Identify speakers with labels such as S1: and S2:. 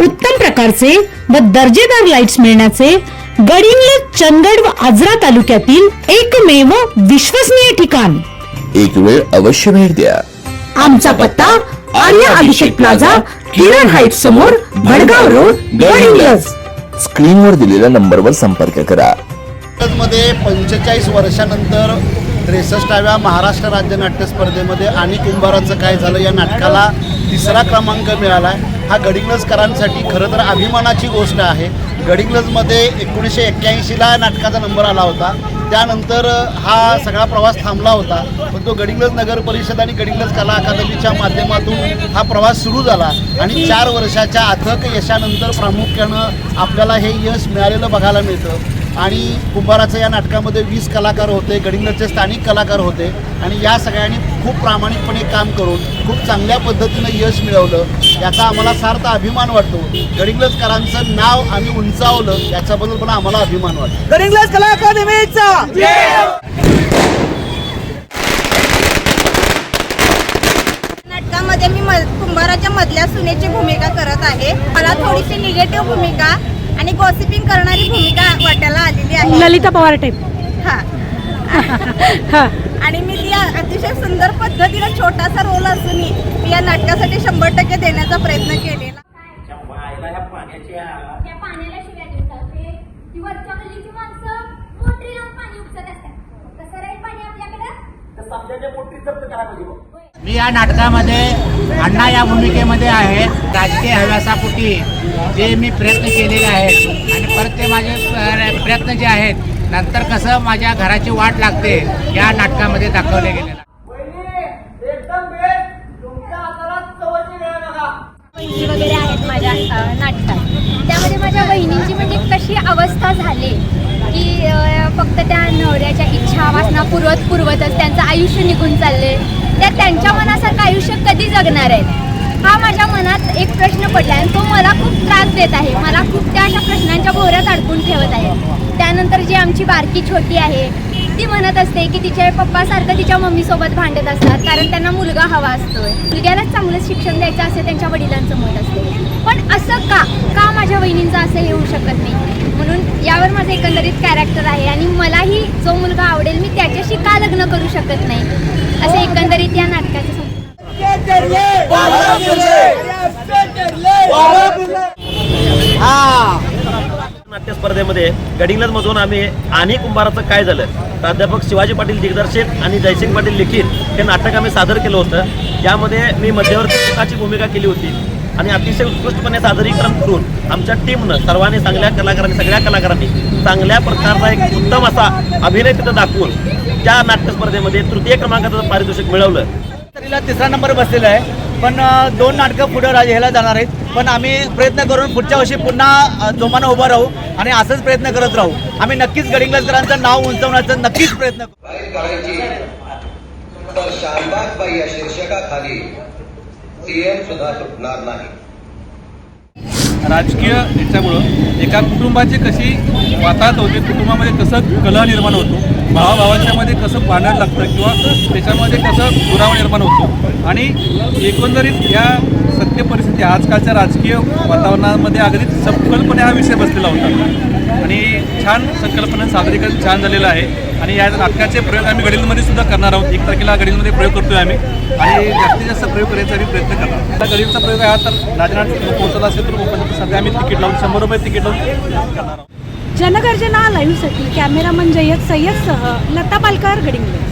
S1: उत्तम प्रकारचे व दर्जेदार लाईट्स मिळण्याचे गडिंग्लज चंदगड व आजरा तालुक्यातील एकमेव विश्वसनीय ठिकाण.
S2: एक वेळ अवश्य भेट द्या.
S1: आमचा पत्ता आर्या अभिषेक प्लाझा किरण हाईट समोर भडगाव रोड गडिंग्लज
S2: स्क्रीनवर दिलेल्या नंबरवर संपर्क करा.
S3: मध्ये पंचेचाळीस वर्षानंतर त्रेसष्टाव्या महाराष्ट्र राज्य नाट्य स्पर्धेमध्ये आणि कुंभाराचं काय झालं या नाटकाला तिसरा क्रमांक मिळाला आहे हा गडिंग्लजकरांसाठी खरं तर अभिमानाची गोष्ट आहे. गडिंग्लजमध्ये एकोणीसशे एक्क्याऐंशीला नाटकाचा नंबर आला होता. त्यानंतर हा सगळा प्रवास थांबला होता. पण तो गडिंग्लज नगर परिषद आणि गडिंग्लज कला अकादमीच्या माध्यमातून हा प्रवास सुरू झाला. आणि चार वर्षाच्या अथक यशानंतर प्रामुख्यानं आपल्याला हे यश मिळालेलं बघायला मिळतं. आणि कुंभाराचं या नाटकामध्ये वीस कलाकार होते गडिंग्लजचे स्थानिक कलाकार होते आणि या सगळ्यांनी खूप प्रामाणिकपणे काम करून खूप चांगल्या पद्धतीनं यश मिळवलं. याचा आम्हाला सार्थ अभिमान वाटतो. गडिंग्लजकरांचं नाव आम्ही उंचावलं याच्याबद्दल पण आम्हाला अभिमान वाटतो.
S4: गडिंग्लज कला अकादमीचा
S5: नाटकामध्ये मी म- कुंभाराच्या मधल्या सुनेची भूमिका करत आहे. मला थोडीशी निगेटिव्ह भूमिका आणि गॉसिपिंग करणारी भूमिका वाटायला आलेली आहे.
S1: ललिता पवार टाईप
S5: हा. आणि मी ती अतिशय सुंदर पद्धतीने छोटासा रोल असूनही मी या नाटकासाठी शंभर टक्के देण्याचा प्रयत्न केलेला.
S4: मी या नाटकामध्ये अण्णा या भूमिकेमध्ये आहे. राजकीय हव्यासापोटी जे मी प्रयत्न केलेले आहेत आणि परत ते माझे प्रयत्न जे आहेत नंतर कसं माझ्या घराची वाट लागते या नाटकामध्ये दाखवले गेलेलं आहे.
S6: बहिणी वगैरे आहेत माझ्या नाटकात. त्यामध्ये माझ्या बहिणींची म्हणजे कशी अवस्था झाली? की फक्त त्या नवऱ्याच्या इच्छा वासना पुरवत पुरवतच त्यांचं आयुष्य निघून चालले त्या त्यांच्या मनासारखं आयुष्य कधी जगणार आहेत हा माझ्या मनात एक प्रश्न पडला आणि तो मला खूप त्रास देत आहे. मला खूप त्या अशा प्रश्नांच्या भोवऱ्यात अडकून ठेवत आहे. त्यानंतर जी आमची बारकी छोटी आहे ती म्हणत असते की तिच्या पप्पासारखं तिच्या मम्मीसोबत भांडत असतात कारण त्यांना मुलगा हवा असतोय. मुलग्यालाच चांगलं शिक्षण द्यायचं असे त्यांच्या वडिलांचं मत असते. पण असं का? का माझ्या बहिणींचं असं हे होऊ शकत नाही? म्हणून यावर माझं एकंदरीत कॅरेक्टर आहे आणि मलाही जो मुलगा आवडेल मी त्याच्याशी का लग्न करू शकत नाही? असे एकंदरीत या नाटकाचे
S7: नाट्य स्पर्धेमध्ये मधून आम्ही आणि कुंभाराचं काय झालं? प्राध्यापक शिवाजी पाटील दिग्दर्शित आणि जयसिंग पाटील लिखित हे नाटक आम्ही सादर केलं होतं. यामध्ये मी मध्यवर्ती भूमिका केली होती आणि अतिशय उत्कृष्टपणे सादरीकरण करून आमच्या टीमनं सर्वांनी चांगल्या कलाकारांनी सगळ्या कलाकारांनी चांगल्या प्रकारचा एक उत्तम असा अभिनय तिथं दाखवून त्या नाट्य स्पर्धेमध्ये तृतीय क्रमांकाचं पारितोषिक मिळवलं.
S4: तरीला तिसरा नंबर बसलेला आहे. पण दोन नाटकं पुढे राज ह्याला जाणार आहेत. पण आम्ही प्रयत्न करून पुढच्या वर्षी पुन्हा जोमानं उभं राहू आणि असंच प्रयत्न करत राहू. आम्ही नक्कीच गडिंग्लजकरांचं नाव उंचवण्याचा नक्कीच प्रयत्न करू.
S8: शानबागबाई या शीर्षकाखाली सीएम सुद्धा सुटणार नाही.
S9: राजकीय याच्यामुळं एका कुटुंबाची कशी वाताहत होते कुटुंबामध्ये कसं कलह निर्माण होतो भावाभावांच्यामध्ये कसं भांडण लागतं किंवा त्याच्यामध्ये कसं दुरावा निर्माण होतो आणि एकंदरीत या सत्य परिस्थिती आजकालच्या राजकीय वातावरणामध्ये अगदी सखोलपणे हा विषय बसलेला होता. आणि छान संकल्पना सादरीकरण छान झालेलं आहे. आणि या नाटकाचे प्रयोग आम्ही गडीलमध्ये सुद्धा करणार आहोत. एक तारखेला गडीलमध्ये प्रयोग करतोय आम्ही. आणि जास्तीत जास्त प्रयोग करायचा आम्ही प्रयत्न करणार आता गडीलचा प्रयोग आहे तर नाजनाट पोहोचला असेल तर सध्या आम्ही तिकीट लावून शंभर रुपये तिकीट लावून करणार आहोत.
S1: जनगर्जना लाईव्हसाठी कॅमेरामन जय्यद सय्यदसह लता पालकर गडिंगले.